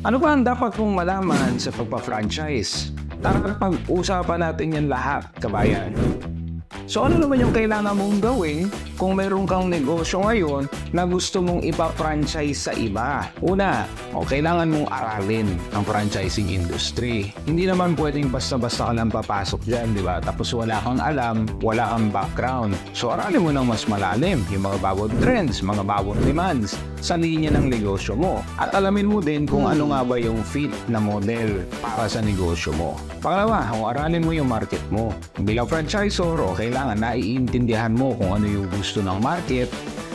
Ano ba ang dapat mong malaman sa pagpa-franchise? Tara pag-usapan natin yan lahat, kabayan. So ano naman yung kailangan mong gawin kung meron kang negosyo ngayon na gusto mong ipa-franchise sa iba? Una, o kailangan mong aralin ang franchising industry. Hindi naman pwedeng basta-basta ka lang papasok dyan, di ba? Tapos wala kang alam, wala kang background. So aralin mo ng mas malalim yung mga bawat trends, mga bawat demands sa linya ng negosyo mo. At alamin mo din kung ano nga ba yung fit na model para sa negosyo mo. Pangalawa, kung aralin mo yung market mo. Bilang franchisor, o kailangan naiintindihan mo kung ano yung gusto ng market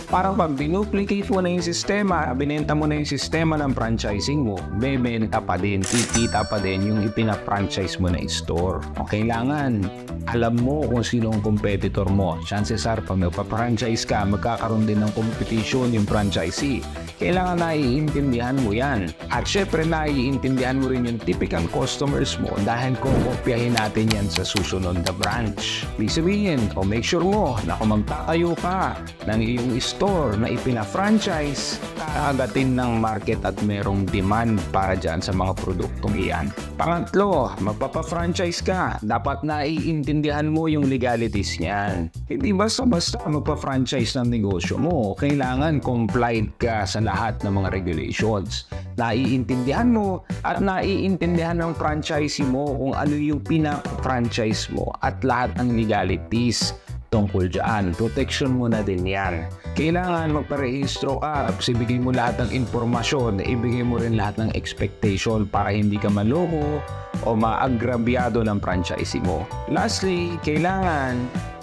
Parang pag dinuplicate mo na yung sistema, binenta mo na yung sistema ng franchising mo, bebenta pa din, kikita pa din yung ipina-franchise mo na store. O kailangan, alam mo kung sino ang competitor mo. Chances are, pag nagpa-franchise ka, magkakaroon din ng competition yung franchisee. Kailangan naiintindihan mo yan. At syempre, naiintindihan mo rin yung typical customers mo dahil kukopyahin natin yan sa susunod na branch. Ibig sabihin, o make sure mo na kung magtatayo ka ng iyong store na ipina-franchise, kaagatin ng market at merong demand para dyan sa mga produktong iyan. Pangatlo, magpapa-franchise ka, dapat naiintindihan mo yung legalities niyan. Hindi basta-basta magpa-franchise ng negosyo mo. Kailangan complied ka sa lahat ng mga regulations. Naiintindihan mo at naiintindihan ng franchisee mo kung ano yung pina-franchise mo at lahat ng legalities tungkol dyan. Protection mo na din yan. Kailangan magparehistro ka. Ibigay mo lahat ng informasyon. Ibigay mo rin lahat ng expectation para hindi ka maloko o maagrabyado ng franchisee mo. Lastly, kailangan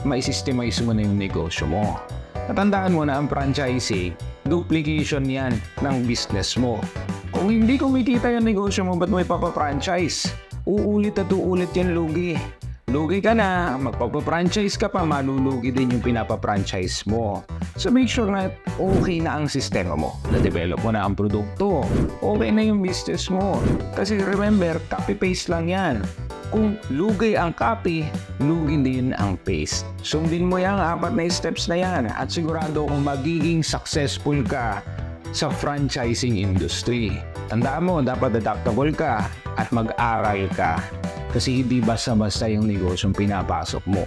maisystemize mo na yung negosyo mo. Natandaan mo na ang franchising, duplication yan ng business mo. Kung hindi kumikita yung negosyo mo, ba't mo ipapa-franchise? Uulit at uulit yan lugi. Lugi ka na, magpapa-franchise ka pa, malulugi din yung pinapa-franchise mo. So make sure na okay na ang sistema mo. Na-develop mo na ang produkto. Okay na yung business mo. Kasi remember, copy-paste lang yan. Kung lugi ang copy, lugi din ang paste. Sundin mo yung apat na steps na yan at sigurado kung magiging successful ka sa franchising industry. Tandaan mo, dapat adaptable ka at mag-aral ka. Kasi hindi basta-basta yung negosyong pinapasok mo.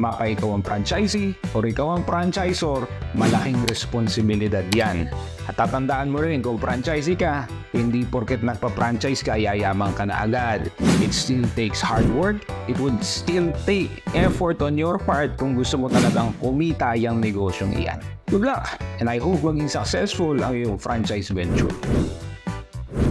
Maka ikaw ang franchisee o ikaw ang franchisor, malaking responsibilidad yan. At tatandaan mo rin kung franchisee ka, hindi porket nagpa-franchise ka, yayaman ka na agad. It still takes hard work. It would still take effort on your part kung gusto mo talagang kumita yung negosyong iyan. Good luck! And I hope maging successful ang iyong franchise venture.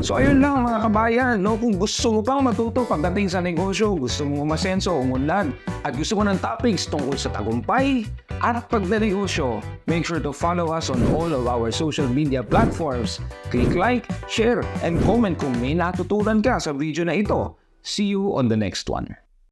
So ayun lang mga kabayan, no? kung gusto mo pang matuto pagdating sa negosyo, gusto mo masenso, umunlad, at gusto mo ng topics tungkol sa tagumpay at pagnanegosyo, make sure to follow us on all of our social media platforms. Click like, share, and comment kung may natutunan ka sa video na ito. See you on the next one.